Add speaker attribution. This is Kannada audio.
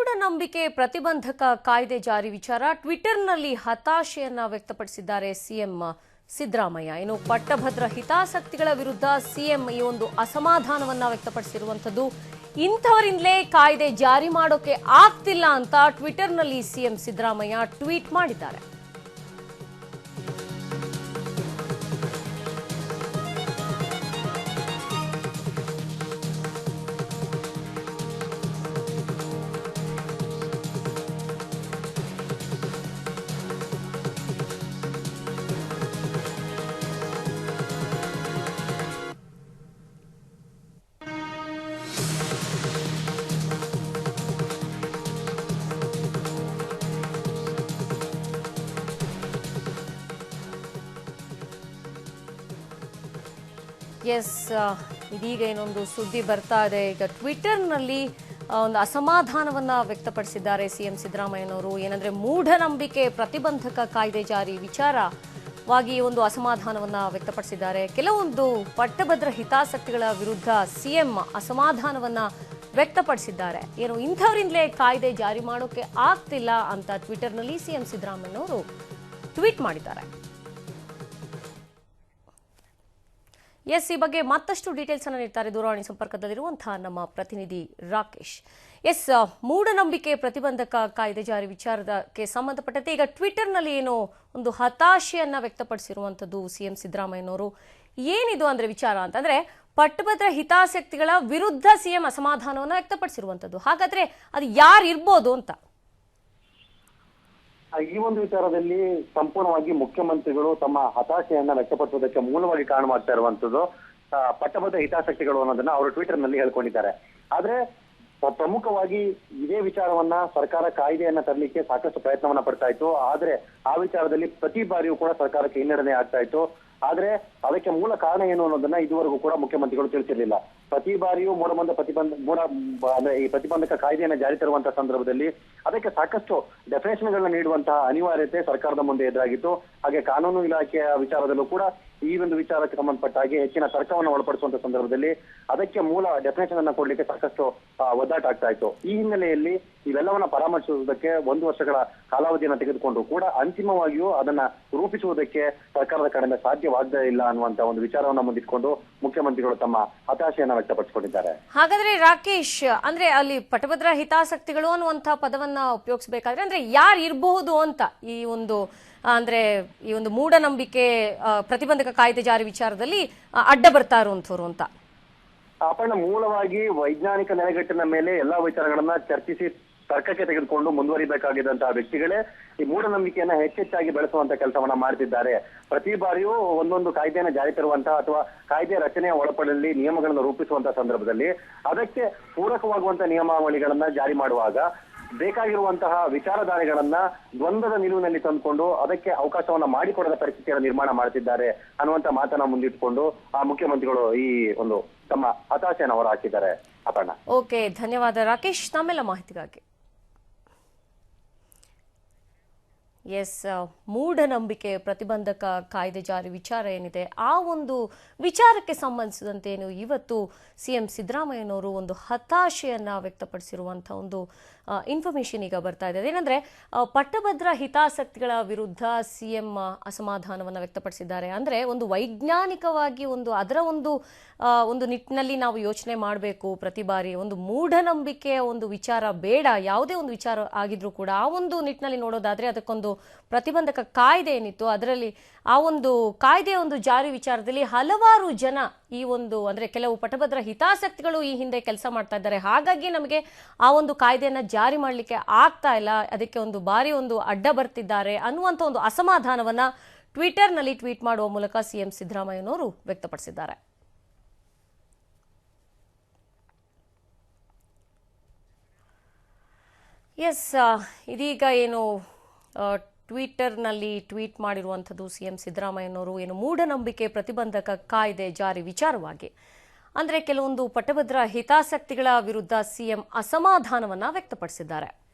Speaker 1: ಮೂಢನಂಬಿಕೆ ಪ್ರತಿಬಂಧಕ ಕಾಯ್ದೆ ಜಾರಿ ವಿಚಾರ. ಟ್ವಿಟರ್ನಲ್ಲಿ ಹತಾಶೆಯನ್ನ ವ್ಯಕ್ತಪಡಿಸಿದ್ದಾರೆ ಸಿಎಂ ಸಿದ್ದರಾಮಯ್ಯ. ಇನ್ನು ಪಟ್ಟಭದ್ರ ಹಿತಾಸಕ್ತಿಗಳ ವಿರುದ್ಧ ಸಿಎಂ ಈ ಒಂದು ಅಸಮಾಧಾನವನ್ನ ವ್ಯಕ್ತಪಡಿಸಿರುವಂಥದ್ದು. ಇಂಥವರಿಂದಲೇ ಕಾಯ್ದೆ ಜಾರಿ ಮಾಡೋಕೆ ಆಗ್ತಿಲ್ಲ ಅಂತ ಟ್ವಿಟರ್ನಲ್ಲಿ ಸಿಎಂ ಸಿದ್ದರಾಮಯ್ಯ ಟ್ವೀಟ್ ಮಾಡಿದ್ದಾರೆ. ಎಸ್ ಇದೀಗ ಏನೊಂದು ಸುದ್ದಿ ಬರ್ತಾ ಇದೆ. ಈಗ ಟ್ವಿಟರ್ನಲ್ಲಿ ಒಂದು ಅಸಮಾಧಾನವನ್ನು ವ್ಯಕ್ತಪಡಿಸಿದ್ದಾರೆ ಸಿಎಂ ಸಿದ್ದರಾಮಯ್ಯನವರು. ಏನಂದ್ರೆ, ಮೂಢನಂಬಿಕೆ ಪ್ರತಿಬಂಧಕ ಕಾಯ್ದೆ ಜಾರಿ ವಿಚಾರವಾಗಿ ಒಂದು ಅಸಮಾಧಾನವನ್ನು ವ್ಯಕ್ತಪಡಿಸಿದ್ದಾರೆ. ಕೆಲವೊಂದು ಪಟ್ಟಭದ್ರ ಹಿತಾಸಕ್ತಿಗಳ ವಿರುದ್ಧ ಸಿಎಂ ಅಸಮಾಧಾನವನ್ನು ವ್ಯಕ್ತಪಡಿಸಿದ್ದಾರೆ. ಏನು, ಇಂಥವರಿಂದಲೇ ಕಾಯ್ದೆ ಜಾರಿ ಮಾಡೋಕೆ ಆಗ್ತಿಲ್ಲ ಅಂತ ಟ್ವಿಟರ್ನಲ್ಲಿ ಸಿಎಂ ಸಿದ್ದರಾಮಯ್ಯನವರು ಟ್ವೀಟ್ ಮಾಡಿದ್ದಾರೆ. ಎಸ್, ಈ ಬಗ್ಗೆ ಮತ್ತಷ್ಟು ಡೀಟೇಲ್ಸ್ ಅನ್ನು ನೀಡ್ತಾರೆ ದೂರವಾಣಿ ಸಂಪರ್ಕದಲ್ಲಿರುವಂತಹ ನಮ್ಮ ಪ್ರತಿನಿಧಿ ರಾಕೇಶ್. ಎಸ್ ಮೂಢನಂಬಿಕೆ ಪ್ರತಿಬಂಧಕ ಕಾಯ್ದೆ ಜಾರಿ ವಿಚಾರಕ್ಕೆ ಸಂಬಂಧಪಟ್ಟಂತೆ ಈಗ ಟ್ವಿಟರ್ನಲ್ಲಿ ಏನೋ ಒಂದು ಹತಾಶೆಯನ್ನ ವ್ಯಕ್ತಪಡಿಸಿರುವಂತದ್ದು ಸಿಎಂ ಸಿದ್ದರಾಮಯ್ಯನವರು. ಏನಿದು ಅಂದ್ರೆ ವಿಚಾರ ಅಂತಂದ್ರೆ ಪಟ್ಟಭದ್ರ ಹಿತಾಸಕ್ತಿಗಳ ವಿರುದ್ಧ ಸಿಎಂ ಅಸಮಾಧಾನವನ್ನು ವ್ಯಕ್ತಪಡಿಸಿರುವಂತದ್ದು ಹಾಗಾದ್ರೆ ಅದು ಯಾರು ಇರ್ಬೋದು ಅಂತ?
Speaker 2: ಈ ಒಂದು ವಿಚಾರದಲ್ಲಿ ಸಂಪೂರ್ಣವಾಗಿ ಮುಖ್ಯಮಂತ್ರಿಗಳು ತಮ್ಮ ಹತಾಶೆಯನ್ನ ವ್ಯಕ್ತಪಡಿಸುವುದಕ್ಕೆ ಮೂಲವಾಗಿ ಕಾರಣವಾಗ್ತಾ ಇರುವಂತದ್ದು ಪಟ್ಟಭದ್ರ ಹಿತಾಸಕ್ತಿಗಳು ಅನ್ನೋದನ್ನ ಅವರು ಟ್ವಿಟರ್ನಲ್ಲಿ ಹೇಳ್ಕೊಂಡಿದ್ದಾರೆ. ಆದ್ರೆ ಪ್ರಮುಖವಾಗಿ ಇದೇ ವಿಚಾರವನ್ನ ಸರ್ಕಾರ ಕಾಯ್ದೆಯನ್ನ ತರಲಿಕ್ಕೆ ಸಾಕಷ್ಟು ಪ್ರಯತ್ನವನ್ನ ಪಡ್ತಾ ಇತ್ತು. ಆದ್ರೆ, ಆ ವಿಚಾರದಲ್ಲಿ ಪ್ರತಿ ಬಾರಿಯೂ ಕೂಡ ಸರ್ಕಾರಕ್ಕೆ ಹಿನ್ನಡೆ ಆಗ್ತಾ ಇತ್ತು. ಆದ್ರೆ ಅದಕ್ಕೆ ಮೂಲ ಕಾರಣ ಏನು ಅನ್ನೋದನ್ನ ಇದುವರೆಗೂ ಕೂಡ ಮುಖ್ಯಮಂತ್ರಿಗಳು ತಿಳಿಸಿರ್ಲಿಲ್ಲ. ಪ್ರತಿ ಬಾರಿಯೂ ಮೂಢಬಂಧ ಪ್ರತಿಬಂಧ ಬ- ಅಂದ್ರೆ ಈ ಪ್ರತಿಬಂಧಕ ಕಾಯ್ದೆಯನ್ನ ಜಾರಿ ತರುವಂತಹ ಸಂದರ್ಭದಲ್ಲಿ ಅದಕ್ಕೆ ಸಾಕಷ್ಟು ಡೆಫಿನೇಷನ್ ಗಳನ್ನ ನೀಡುವಂತಹ ಅನಿವಾರ್ಯತೆ ಸರ್ಕಾರದ ಮುಂದೆ ಎದುರಾಗಿತ್ತು. ಹಾಗೆ ಕಾನೂನು ಇಲಾಖೆಯ ವಿಚಾರದಲ್ಲೂ ಕೂಡ ಈ ಒಂದು ವಿಚಾರಕ್ಕೆ ಸಂಬಂಧಪಟ್ಟ ಹಾಗೆ ಹೆಚ್ಚಿನ ತರ್ಕವನ್ನು ಒಳಪಡಿಸುವಂತ ಸಂದರ್ಭದಲ್ಲಿ ಅದಕ್ಕೆ ಮೂಲ ಡೆಫಿನೇಷನ್ ಅನ್ನ ಕೊಡ್ಲಿಕ್ಕೆ ಸಾಕಷ್ಟು ಒದ್ದಾಟ ಆಗ್ತಾ ಇತ್ತು. ಈ ಹಿನ್ನೆಲೆಯಲ್ಲಿ ಇವೆಲ್ಲವನ್ನ ಪರಾಮರ್ಶಿಸುವುದಕ್ಕೆ ಒಂದು ವರ್ಷಗಳ ಕಾಲಾವಧಿಯನ್ನು ತೆಗೆದುಕೊಂಡು ಕೂಡ ಅಂತಿಮವಾಗಿಯೂ ಅದನ್ನ ರೂಪಿಸುವುದಕ್ಕೆ ಸರ್ಕಾರದ ಕಡೆಯಿಂದ ಸಾಧ್ಯವಾಗದೇ ಇಲ್ಲ ಅನ್ನುವಂತ ಒಂದು ವಿಚಾರವನ್ನ ಮುಂದಿಟ್ಕೊಂಡು ಮುಖ್ಯಮಂತ್ರಿಗಳು ತಮ್ಮ ಹತಾಶೆಯನ್ನ ವ್ಯಕ್ತಪಡಿಸಿಕೊಂಡಿದ್ದಾರೆ.
Speaker 1: ಹಾಗಾದ್ರೆ ರಾಕೇಶ್ ಅಂದ್ರೆ ಅಲ್ಲಿ ಪಟಭದ್ರ ಹಿತಾಸಕ್ತಿಗಳು ಅನ್ನುವಂತಹ ಪದವನ್ನ ಉಪಯೋಗಿಸಬೇಕಾದ್ರೆ ಅಂದ್ರೆ ಯಾರು ಇರಬಹುದು ಅಂತ ಈ ಒಂದು ಅಂದ್ರೆ ಈ ಒಂದು ಮೂಢನಂಬಿಕೆ ಪ್ರತಿಬಂಧಕ ಕಾಯ್ದೆ ಜಾರಿ ವಿಚಾರದಲ್ಲಿ ಅಡ್ಡ ಬರ್ತಾ ಇರುವಂಥವ್ರು ಅಂತ?
Speaker 2: ಅಪರ್ಣ ಮೂಲವಾಗಿ ವೈಜ್ಞಾನಿಕ ನೆಲೆಗಟ್ಟಿನ ಮೇಲೆ ಎಲ್ಲಾ ವಿಚಾರಗಳನ್ನ ಚರ್ಚಿಸಿ ತರ್ಕಕ್ಕೆ ತೆಗೆದುಕೊಂಡು ಮುಂದುವರಿಬೇಕಾಗಿದ್ದಂತಹ ವ್ಯಕ್ತಿಗಳೇ ಈ ಮೂಢನಂಬಿಕೆಯನ್ನ ಹೆಚ್ಚೆಚ್ಚಾಗಿ ಬೆಳೆಸುವಂತ ಕೆಲಸವನ್ನ ಮಾಡ್ತಿದ್ದಾರೆ. ಪ್ರತಿ ಬಾರಿಯೂ ಒಂದೊಂದು ಕಾಯ್ದೆಯನ್ನ ಜಾರಿ ತರುವಂತಹ ಅಥವಾ ಕಾಯ್ದೆ ರಚನೆಯ ಒಳಪಡಲ್ಲಿ ನಿಯಮಗಳನ್ನು ರೂಪಿಸುವಂತಹ ಸಂದರ್ಭದಲ್ಲಿ ಅದಕ್ಕೆ ಪೂರಕವಾಗುವಂತಹ ನಿಯಮಾವಳಿಗಳನ್ನ ಜಾರಿ ಮಾಡುವಾಗ ಬೇಕಾಗಿರುವಂತಹ ವಿಚಾರಧಾರೆಗಳನ್ನ ದ್ವಂದ್ವದ ನಿಲುವಿನಲ್ಲಿ ತಂದುಕೊಂಡು ಅದಕ್ಕೆ ಅವಕಾಶವನ್ನ ಮಾಡಿಕೊಡದ ಪರಿಸ್ಥಿತಿಯನ್ನು ನಿರ್ಮಾಣ ಮಾಡ್ತಿದ್ದಾರೆ ಅನ್ನುವಂತ ಮಾತನ್ನ ಮುಂದಿಟ್ಕೊಂಡು ಆ ಮುಖ್ಯಮಂತ್ರಿಗಳು ಈ ಒಂದು ತಮ್ಮ ಹತಾಶೆಯನ್ನು ಅವರು ಹಾಕಿದ್ದಾರೆ ಅಪರ್ಣ.
Speaker 1: ಓಕೆ, ಧನ್ಯವಾದ ರಾಕೇಶ್. ತಮ್ಮೆಲ್ಲ ಮಾಹಿತಿಗಾಗಿ. ಎಸ್ ಮೂಢನಂಬಿಕೆ ಪ್ರತಿಬಂಧಕ ಕಾಯ್ದೆ ಜಾರಿ ವಿಚಾರ ಏನಿದೆ, ಆ ಒಂದು ವಿಚಾರಕ್ಕೆ ಸಂಬಂಧಿಸಿದಂತೆ ಏನು ಇವತ್ತು ಸಿಎಂ ಸಿದ್ದರಾಮಯ್ಯನವರು ಒಂದು ಹತಾಶೆಯನ್ನ ವ್ಯಕ್ತಪಡಿಸಿರುವಂಥ ಒಂದು ಇನ್ಫಾರ್ಮೇಶನ್ ಈಗ ಬರ್ತಾ ಇದೆ. ಏನಂದ್ರೆ ಪಟ್ಟಭದ್ರ ಹಿತಾಸಕ್ತಿಗಳ ವಿರುದ್ಧ ಸಿ ಎಂ ಅಸಮಾಧಾನವನ್ನು ವ್ಯಕ್ತಪಡಿಸಿದ್ದಾರೆ. ಅಂದ್ರೆ ಒಂದು ವೈಜ್ಞಾನಿಕವಾಗಿ ಒಂದು, ಅದರ ಒಂದು ಒಂದು ನಿಟ್ಟಿನಲ್ಲಿ ನಾವು ಯೋಚನೆ ಮಾಡಬೇಕು ಪ್ರತಿ ಬಾರಿ. ಒಂದು ಮೂಢನಂಬಿಕೆಯ ಒಂದು ವಿಚಾರ ಬೇಡ. ಯಾವುದೇ ಒಂದು ವಿಚಾರ ಆಗಿದ್ರೂ ಕೂಡ ಆ ಒಂದು ನಿಟ್ಟಿನಲ್ಲಿ ನೋಡೋದಾದ್ರೆ ಅದಕ್ಕೊಂದು ಪ್ರತಿಬಂಧಕ ಕಾಯ್ದೆ ಏನಿತ್ತು, ಅದರಲ್ಲಿ ಆ ಒಂದು ಕಾಯ್ದೆಯ ಒಂದು ಜಾರಿ ವಿಚಾರದಲ್ಲಿ ಹಲವಾರು ಜನ ಈ ಒಂದು, ಅಂದ್ರೆ ಕೆಲವು ಪಟಭದ್ರ ಹಿತಾಸಕ್ತಿಗಳು ಈ ಹಿಂದೆ ಕೆಲಸ ಮಾಡ್ತಾ ಇದ್ದಾರೆ. ಹಾಗಾಗಿ ನಮಗೆ ಆ ಒಂದು ಕಾಯ್ದೆಯನ್ನ ಜಾರಿ ಮಾಡಲಿಕ್ಕೆ ಆಗ್ತಾ ಇಲ್ಲ, ಅದಕ್ಕೆ ಒಂದು ಬಾರಿ ಒಂದು ಅಡ್ಡ ಬರ್ತಿದ್ದಾರೆ ಅನ್ನುವಂಥ ಒಂದು ಅಸಮಾಧಾನವನ್ನು ಟ್ವಿಟರ್ನಲ್ಲಿ ಟ್ವೀಟ್ ಮಾಡುವ ಮೂಲಕ ಸಿಎಂ ಸಿದ್ದರಾಮಯ್ಯನವರು ವ್ಯಕ್ತಪಡಿಸಿದ್ದಾರೆ. ಎಸ್ ಇದೀಗ ಏನು ಟ್ವಿಟರ್ನಲ್ಲಿ ಟ್ವೀಟ್ ಮಾಡಿರುವಂಥದ್ದು ಸಿಎಂ ಸಿದ್ದರಾಮಯ್ಯನವರು, ಏನು ಮೂಢನಂಬಿಕೆ ಪ್ರತಿಬಂಧಕ ಕಾಯ್ದೆ ಜಾರಿ ವಿಚಾರವಾಗಿ. ಅಂದರೆ ಕೆಲವೊಂದು ಪಟ್ಟಭದ್ರ ಹಿತಾಸಕ್ತಿಗಳ ವಿರುದ್ಧ ಸಿಎಂ ಅಸಮಾಧಾನವನ್ನ ವ್ಯಕ್ತಪಡಿಸಿದ್ದಾರೆ.